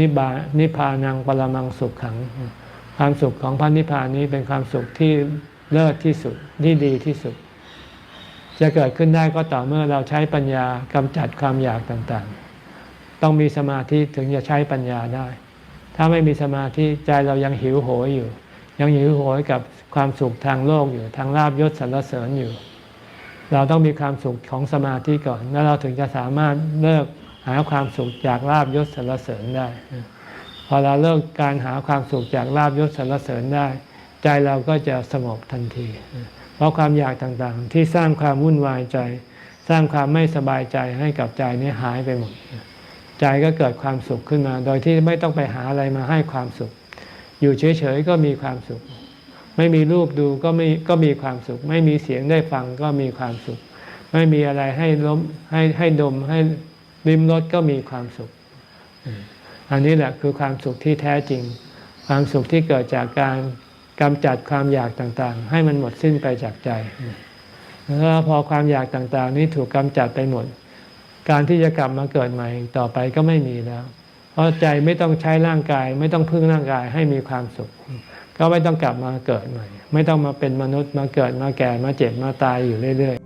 นิบานิพานังปรมังสุขขัง ความสุขของพระนิพพานนี้เป็นความสุขที่เลิศที่สุดที่ดีที่สุด จะเกิดขึ้นได้ก็ต่อเมื่อเราใช้ปัญญากำจัดความอยากต่างๆ ต้องมีสมาธิถึงจะใช้ปัญญาได้ ถ้าไม่มีสมาธิใจเรายังหิวโหยอยู่ ยังหิวโหยกับความสุขทางโลกอยู่ทางลาบยศสรรเสริญอยู่ เราต้องมีความสุขของสมาธิก่อน แล้วเราถึงจะสามารถเลิก หาความสุขจากลาบยศสรรเสริญได้ พอเราเลิกการหาความสุขจากลาบยศสรรเสริญได้ ใจเราก็จะสงบทันที เพราะความอยากต่างๆ ที่สร้างความวุ่นวายใจ สร้างความไม่สบายใจให้กับใจนี้หายไปหมด ใจก็เกิดความสุขขึ้นมา โดยที่ไม่ต้องไปหาอะไรมาให้ความสุข อยู่เฉยๆก็มีความสุข ไม่มีรูปดูก็ม่ก็มีความสุข ไม่มีเสียงได้ฟังก็มีความสุข ไม่มีอะไรให้ล้มให้ให้ดมให้ ลิ้มรสก็มีความสุข อันนี้แหละคือความสุขที่แท้จริง ความสุขที่เกิดจากการกำจัดความอยากต่างๆ ให้มันหมดสิ้นไปจากใจแล้วพอความอยากต่างๆ นี้ถูกกำจัดไปหมด การที่จะกลับมาเกิดใหม่ต่อไปก็ไม่มีแล้ว เพราะใจไม่ต้องใช้ร่างกาย ไม่ต้องพึ่งร่างกายให้มีความสุข ก็ไม่ต้องกลับมาเกิดใหม่ ไม่ต้องมาเป็นมนุษย์มาเกิดมาแก่มาเจ็บมาตายอยู่เรื่อย ๆ